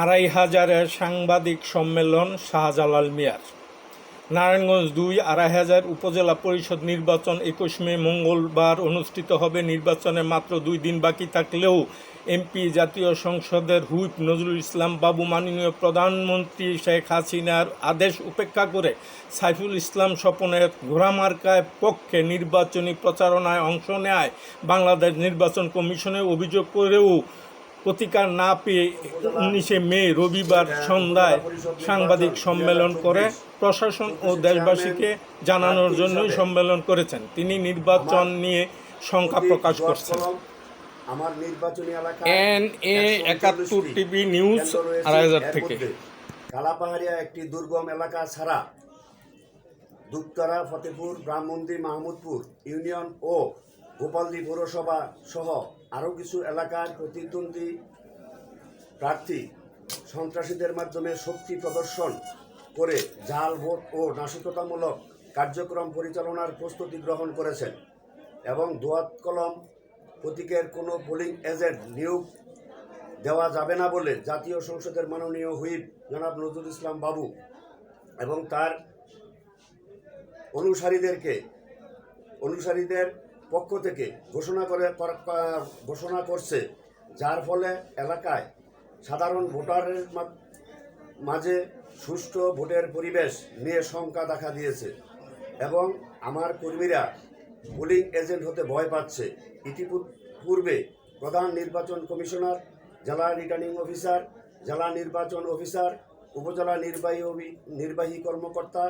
আড়াই হাজারের সাংবাদিক সম্মেলন শাহজালাল মিয়ার। নারায়ণগঞ্জ দুই আড়াই হাজার উপজেলা পরিষদ নির্বাচন একুশ মে মঙ্গলবার অনুষ্ঠিত হবে। নির্বাচনে মাত্র দুই দিন বাকি থাকলেও এমপি জাতীয় সংসদের হুইপ নজরুল ইসলাম, বাবু মাননীয় প্রধানমন্ত্রী শেখ হাসিনার আদেশ উপেক্ষা করে সাইফুল ইসলাম স্বপনের ঘোড়ামার্কায় পক্ষে নির্বাচনী প্রচারণায় অংশ নেয়। বাংলাদেশ নির্বাচন কমিশনে অভিযোগ করেও প্রতিকার না পেয়ে উনিশে মে রবিবার সন্ধ্যায় সাংবাদিক সম্মেলন করে প্রশাসন ও দেশবাসীকে জানানোর জন্যই সম্মেলন করেছেন। তিনি নির্বাচন নিয়ে শঙ্কা প্রকাশ করছেন। আমার নির্বাচনী এলাকা এন এ একাত্তর টিভি নিউজ আড়াই হাজার থেকে। কালাপাহাড়িয়া একটি দুর্গম এলাকা ছাড়া দুপতারা ফতেপুর ব্রাহ্মণদি মাহমুদপুর ইউনিয়ন ও গোপালদি পৌরসভা সহ আরও কিছু এলাকার প্রতিদ্বন্দ্বী প্রার্থী সন্ত্রাসীদের মাধ্যমে শক্তি প্রদর্শন করে জাল, ভোট ও নাশকতামূলক কার্যক্রম পরিচালনার প্রস্তুতি গ্রহণ করেছেন এবং দোয়াত কলম প্রতীকের কোনো পোলিং এজেন্ট নিয়োগ দেওয়া যাবে না বলে জাতীয় সংসদের মাননীয় হুইপ জনাব নজরুল ইসলাম বাবু এবং তার অনুসারীদেরকে, অনুসারীদের পক্ষ থেকে ঘোষণা করে ঘোষণা করছে। যার ফলে এলাকায় সাধারণ ভোটারের মাঝে সুষ্ঠু ভোটের পরিবেশ নিয়ে শঙ্কা দেখা দিয়েছে এবং আমার কর্মীরা পোলিং এজেন্ট হতে ভয় পাচ্ছে। ইতিপূর্বে প্রধান নির্বাচন কমিশনার, জেলা রিটার্নিং অফিসার, জেলা নির্বাচন অফিসার, উপজেলা নির্বাহী নির্বাহী কর্মকর্তা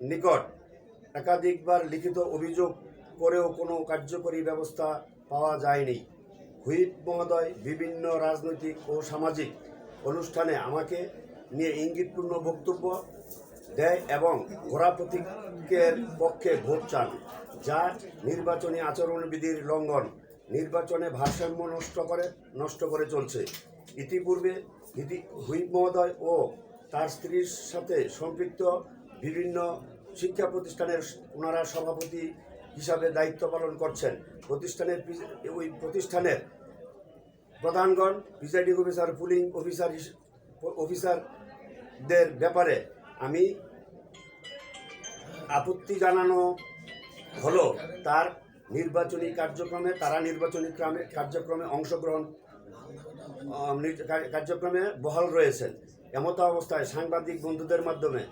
নিকট একাধিকবার লিখিত অভিযোগ করেও কোনো কার্যকরী ব্যবস্থা পাওয়া যায়নি। হুইপ মহোদয় বিভিন্ন রাজনৈতিক ও সামাজিক অনুষ্ঠানে আমাকে নিয়ে ইঙ্গিতপূর্ণ বক্তব্য দেয় এবং ঘোড়া প্রতীকের পক্ষে ভোট চান, যা নির্বাচনী আচরণবিধির লঙ্ঘন, নির্বাচনে ভারসাম্য নষ্ট করে নষ্ট করে চলছে। ইতিপূর্বে ইতি হুইপ মহোদয় ও তার স্ত্রীর সাথে সম্পৃক্ত বিভিন্ন শিক্ষা প্রতিষ্ঠানের ওনারা সভাপতি হিসাবে দায়িত্ব পালন করছেন। প্রতিষ্ঠানের ওই প্রতিষ্ঠানের প্রধানগণ প্রিজাইডিং অফিসার, পুলিং অফিসার অফিসারদের ব্যাপারে আমি আপত্তি জানানো হলো। তার নির্বাচনী কার্যক্রমে, তারা নির্বাচনী ক্রমে, কার্যক্রমে অংশগ্রহণ কার্যক্রমে বহাল রয়েছেন। এমত অবস্থায় সাংবাদিক বন্ধুদের মাধ্যমে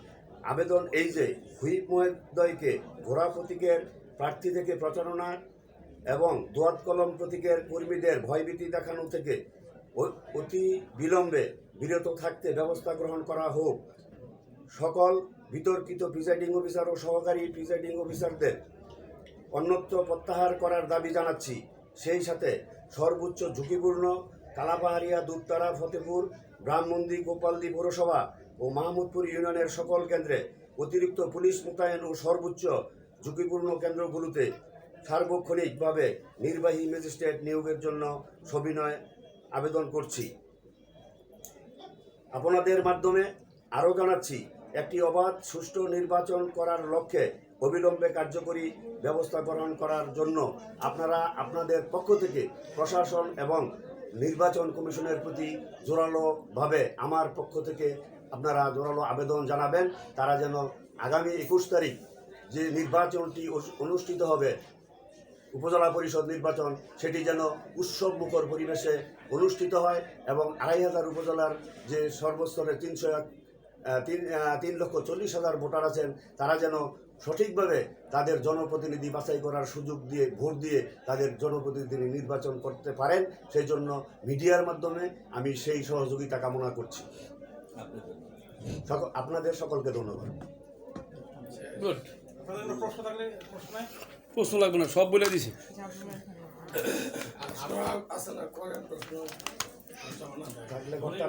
আবেদন এই যে হুইপ মহোদয়কে ঘোড়া প্রতীকের প্রার্থী থেকে প্রচারণা এবং দোয়াত কলম প্রতীকের কর্মীদের ভয়ভীতি দেখানো থেকে অতি বিলম্বে বিরত থাকতে ব্যবস্থা গ্রহণ করা হোক। সকল বিতর্কিত প্রিজাইডিং অফিসার ও সহকারী প্রিজাইডিং অফিসারদের অন্যত্র প্রত্যাহার করার দাবি জানাচ্ছি। সেই সাথে সর্বোচ্চ ঝুঁকিপূর্ণ কালাপাহাড়িয়া, দুপতারা, ফতেপুর, ব্রাহ্মণদি, গোপালদি পৌরসভা ও মাহমুদপুর ইউনিয়নের সকল কেন্দ্রে অতিরিক্ত পুলিশ মোতায়েন ও সর্বোচ্চ ঝুঁকিপূর্ণ কেন্দ্রগুলোতে সার্বক্ষণিকভাবে নির্বাহী ম্যাজিস্ট্রেট নিয়োগের জন্য সবিনয় আবেদন করছি। আপনাদের মাধ্যমে আরও জানাচ্ছি, একটি অবাধ সুষ্ঠু নির্বাচন করার লক্ষ্যে অবিলম্বে কার্যকরী ব্যবস্থা গ্রহণ করার জন্য আপনারা আপনাদের পক্ষ থেকে প্রশাসন এবং নির্বাচন কমিশনের প্রতি জোরালোভাবে আমার পক্ষ থেকে আপনারা জোরালো আবেদন জানাবেন। তারা যেন আগামী একুশ তারিখ যে নির্বাচনটি অনুষ্ঠিত হবে উপজেলা পরিষদ নির্বাচন সেটি যেন উৎসব মুখর পরিবেশে অনুষ্ঠিত হয় এবং আড়াই হাজার উপজেলার যে সর্বস্তরে তিনশো এক তিন তিন লক্ষ চল্লিশ হাজার ভোটার আছেন তারা যেন সঠিকভাবে তাদের জনপ্রতিনিধি বাছাই করার সুযোগ দিয়ে ভোট দিয়ে তাদের জনপ্রতিনিধি নির্বাচন করতে পারেন সেই জন্য মিডিয়ার মাধ্যমে আমি সেই সহযোগিতা কামনা করছি। সকল আপনাদের সকলকে ধন্যবাদ। গুড প্রশ্ন লাগবে না সব বলে দিছি। থাকলে ঘরটা